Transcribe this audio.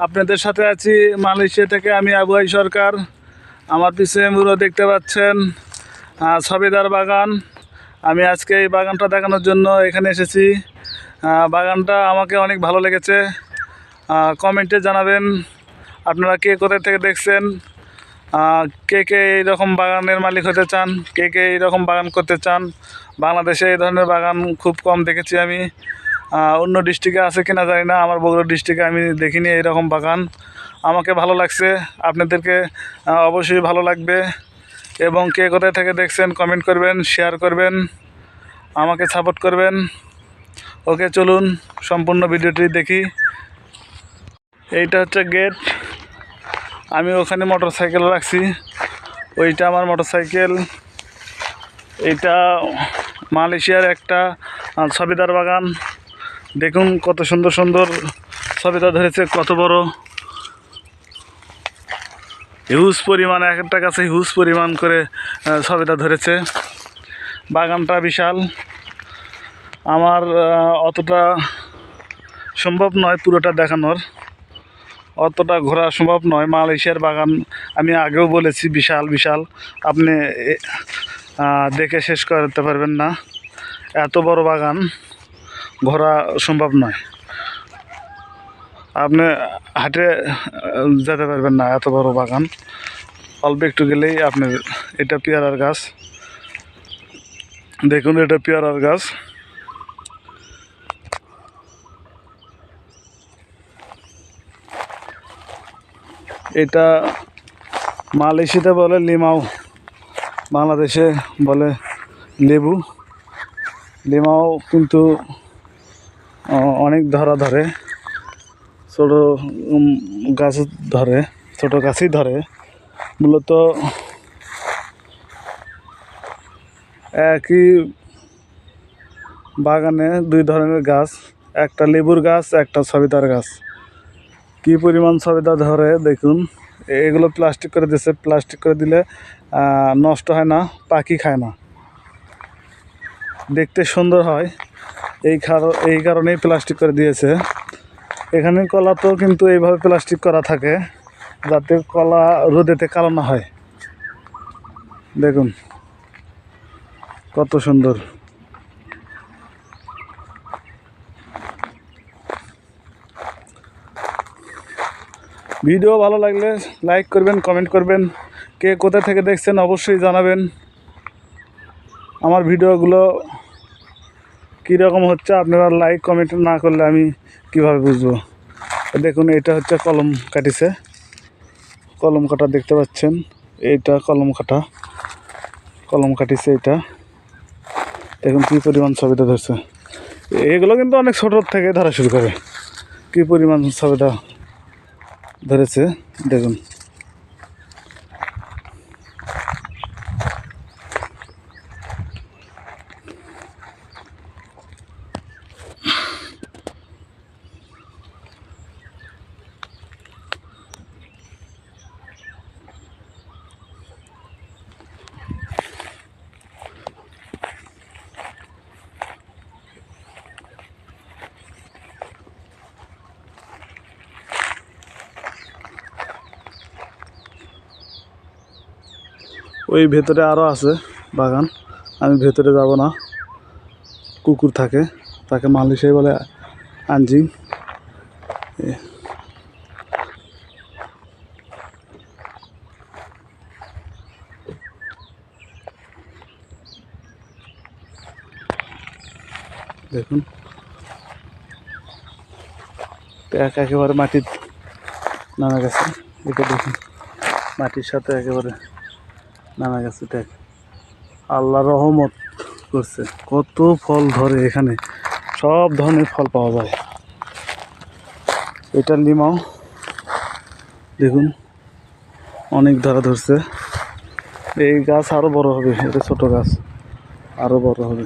আপনাদের সাথে আছি মালয়েশিয়া থেকে আমি আবুয়াই সরকার। আমার পিছনে মুরো দেখতে পাচ্ছেন আহ, সবেদার বাগান। আমি আজকে এই বাগানটা দেখানোর জন্য এখানে এসেছি। বাগানটা আমাকে অনেক ভালো লেগেছে। কমেন্টে জানাবেন আপনারা কে কোথায় থেকে দেখছেন। কে কে এইরকম বাগানের মালিক হতে চান কে কে এইরকম বাগান করতে চান। বাংলাদেশে এই ধরনের বাগান খুব কম দেখেছি আমি। অন্য ডিস্ট্রিক্টে আছে কিনা জানি না আমার বগুড়া ডিস্ট্রিক্টে আমি দেখিনি এইরকম বাগান। আমাকে ভালো লাগছে আপনাদেরকে অবশ্যই ভালো লাগবে। এবং কে কোথায় থেকে দেখছেন কমেন্ট করবেন শেয়ার করবেন আমাকে সাপোর্ট করবেন। ওকে চলুন সম্পূর্ণ ভিডিওটি দেখি। এইটা হচ্ছে গেট আমি ওখানে মোটর সাইকেল রাখছি। ওইটা আমার মোটর সাইকেল এইটা মালয়েশিয়ার একটা আহ, সবিদার বাগান। দেখুন কত সুন্দর সুন্দর সবিদা ধরেছে, কত বড়। হিউজ পরিমাণ, এক একটা গাছে হিউজ পরিমাণ করে সবেদা ধরেছে। বাগানটা বিশাল। আমার অতটা সম্ভব নয় পুরোটা দেখানোর। অতটা ঘোরা সম্ভব নয় মালয়েশিয়ার বাগান। আমি আগেও বলেছি বিশাল বিশাল। আপনি দেখে শেষ করতে পারবেন না। এত বড় বাগান। ঘোরা সম্ভব নয়। আপনি হাটে যেতে পারবেন না, এত বড় বাগান। অল্প একটু গেলেই আপনার এটা পেয়ারার গাছ। দেখুন, এটা পেয়ারার গাছ। এটা মালয়েশিয়াতে বলে লিমাও, বাংলাদেশে বলে লেবু। লিমাও কিন্তু অনেক ধরা ধরে। ছোট গাছ ধরে, ছোট গাছই ধরে। মূলত একই বাগানে দুই ধরনের গাছ, একটা লেবুর গাছ, একটা সবিতার গাছ। কি পরিমাণ সবিতা ধরে দেখুন। এগুলো প্লাস্টিক করে দিয়েছে প্লাস্টিক করে দিলে নষ্ট হয় না, পাখি খায় না। দেখতে সুন্দর হয়। এই এই কারণেই প্লাস্টিক করে দিয়েছে। এখানে কলা তো কিন্তু এইভাবে প্লাস্টিক করা থাকে, যাতে কলা রোদেতে কালো না হয়। দেখুন, কত সুন্দর। ভিডিও ভালো লাগলে লাইক করবেন কমেন্ট করবেন। কে কোথা থেকে দেখছেন অবশ্যই জানাবেন। আমার ভিডিওগুলো কীরকম হচ্ছে আপনারা লাইক কমেন্ট না করলে আমি কীভাবে বুঝব? দেখুন, এটা হচ্ছে কলম কাটিছে। কলম কাটা দেখতে পাচ্ছেন, এইটা কলম কাটা। কলম কাটিছে এটা। দেখুন, কী পরিমাণ ছবিটা ধরছে। এগুলো কিন্তু অনেক ছোটোর থেকে ধরা শুরু করে। কী পরিমাণ ছবিটা ধরেছে, দেখুন। ওই ভেতরে আরও আছে বাগান। আমি ভেতরে যাব না। কুকুর থাকে, তাকে মালয়েশিয়ায় বলে আনজিং। দেখুন। এক একেবারে মাটির নামা গেছে। এটা দেখুন, মাটির সাথে একেবারে নামা গেছে দেখ। আল্লাহ রহমত করছে। কত ফল ধরে এখানে। সব ধরনের ফল পাওয়া যায়। এটা লিমাও দেখুন, অনেক ধরা ধরছে। এই গাছ আরও বড় হবে, এটা ছোট গাছ। আরও বড় হবে।